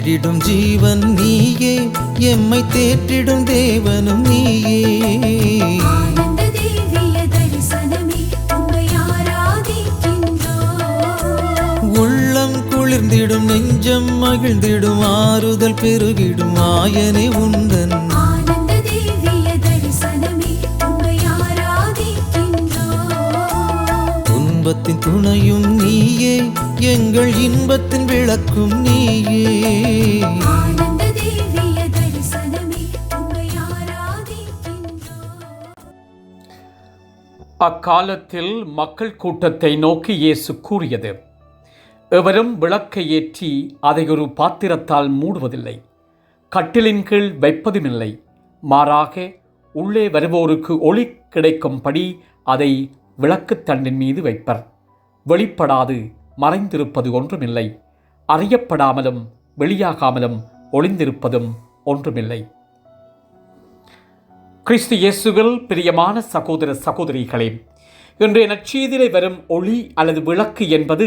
தேற்றிடிடும் ஜீவன் நீயே எம்மை தேற்றிடும் தேவனும் நீயே. உள்ளம் குளிர்ந்திடும் நெஞ்சம் மகிழ்ந்திடும் ஆறுதல் பெருகிடும் ஆயனே உந்தன். துன்பத்தின் துணையும் நீயே எங்கள் இன்பத்தின் விளக்கும் நீயே. ஆனந்த திவ்ய தரிசனமே உம்மை ஆராதிக்கின்றோம். அக்காலத்தில் மக்கள் கூட்டத்தை நோக்கி இயேசு கூறியது எவரும் விளக்கை ஏற்றி அதை ஒரு பாத்திரத்தால் மூடுவதில்லை. கட்டிலின் கீழ் வைப்பதுமில்லை. மாறாக உள்ளே வருவோருக்கு ஒளி கிடைக்கும்படி அதை விளக்குத்தண்டின் மீது வைப்பர். வெளிப்படாது மறைந்திருப்பது ஒன்றுமில்லை. அறியப்படாமலும் வெளியாகாமலும் ஒளிந்திருப்பதும் ஒன்றுமில்லை. கிறிஸ்து இயேசுவில் பிரியமான சகோதர சகோதரிகளே இன்றைய நற்செய்தியிலே வரும் ஒளி அல்லது விளக்கு என்பது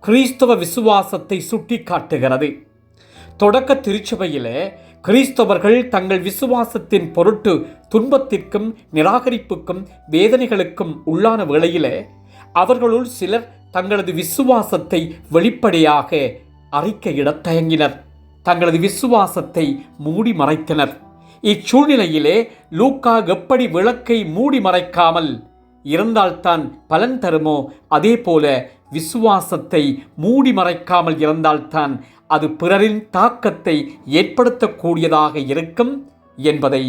கிறிஸ்தவ விசுவாசத்தை சுட்டிக்காட்டுகிறது. தொடக்க திருச்சபையிலே கிறிஸ்தவர்கள் தங்கள் விசுவாசத்தின் பொருட்டு துன்பத்திற்கும் நிராகரிப்புக்கும் வேதனைகளுக்கும் உள்ளான வேளையிலே அவர்களுள் சிலர் தங்களது விசுவாசத்தை வெளிப்படையாக அறிக்கையிடத் தயங்கினர். தங்களது விசுவாசத்தை மூடி மறைத்தனர். இச்சூழ்நிலையிலே லூக்கா எப்படி விளக்கை மூடி மறைக்காமல் இருந்தால்தான் பலன் தருமோ அதே போல விசுவாசத்தை மூடி மறைக்காமல் இருந்தால்தான் அது பிறரின் தாக்கத்தை ஏற்படுத்தக்கூடியதாக இருக்கும் என்பதை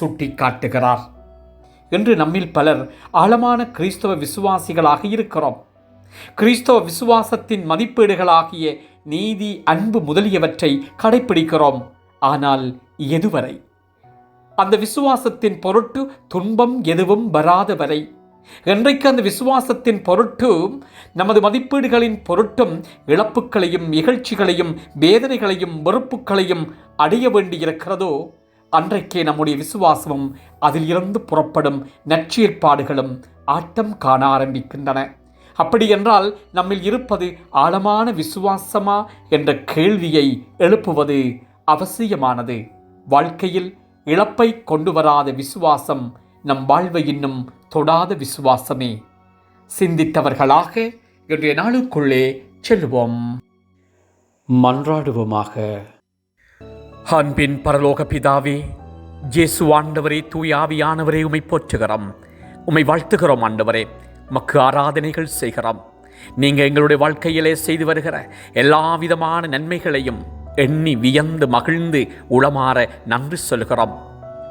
சுட்டிக்காட்டுகிறார். இன்று நம்மில் பலர் ஆழமான கிறிஸ்தவ விசுவாசிகளாக இருக்கிறோம். கிறிஸ்தவ விசுவாசத்தின் மதிப்பீடுகளாகிய நீதி அன்பு முதலியவற்றை கடைப்பிடிக்கிறோம். ஆனால் எதுவரை? அந்த விசுவாசத்தின் பொருட்டு துன்பம் எதுவும் வராத வரை என்றைக்கு அந்த விசுவாசத்தின் பொருட்டும் நமது மதிப்பீடுகளின் பொருட்டும் இழப்புகளையும் இகழ்ச்சிகளையும் வேதனைகளையும் வெறுப்புகளையும் அடைய வேண்டியிருக்கிறதோ அன்றைக்கே நம்முடைய விசுவாசமும் அதில் இருந்து புறப்படும் நற்செயற்பாடுகளும் ஆட்டம் காண ஆரம்பிக்கின்றன. அப்படியென்றால் நம்மில் இருப்பது ஆழமான விசுவாசமா என்ற கேள்வியை எழுப்புவது அவசியமானது. வாழ்க்கையில் இழப்பை கொண்டு வராத விசுவாசம் நம் வாழ்வை இன்னும் தொடாத விசுவாசமே. சிந்தித்தவர்களாக இன்றைய நாளுக்குள்ளே செல்வோம். மன்றாடுவோமாக. அன்பின் பரலோக பிதாவே ஜேசு ஆண்டவரே தூய ஆவியானவரே உமை போற்றுகிறோம். உமை வாழ்த்துகிறோம் ஆண்டவரே. மக்கு ஆராதனைகள் செய்கிறோம். நீங்கள் எங்களுடைய வாழ்க்கையிலே செய்து வருகிற எல்லா விதமான நன்மைகளையும் எண்ணி வியந்து மகிழ்ந்து உளமாற நன்றி சொல்கிறோம்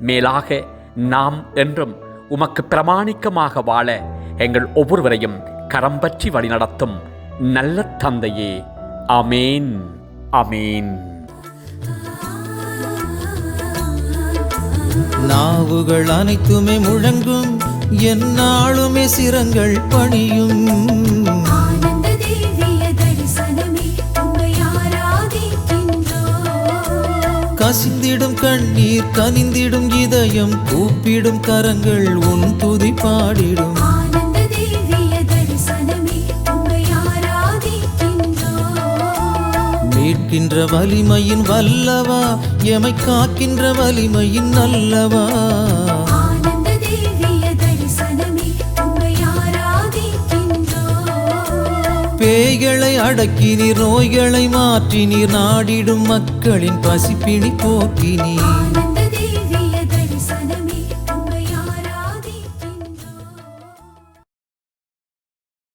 மேலாக நாம் என்றும் உமக்கு பிரமாணிக்கமாக வாழ எங்கள் ஒவ்வொருவரையும் கரம் பற்றி வழிநடத்தும் நல்ல தந்தையே. அமேன் அமேன் நாவுகள் அனைத்துமே முழங்கும் என்னாலுமே சிரங்கள் பணியும். கனிந்திடும் இதயம் கூப்பிடும் கரங்கள் உன் துதி பாடிடும். மீட்கின்ற வலிமையின் வல்லவா எமை காக்கின்ற வலிமையின் நல்லவா. பேய்களை அடக்கினீர் நோய்களை மாற்றினீர் நாடிடும் மக்களின் பசிப்பிணி போக்கினீர்.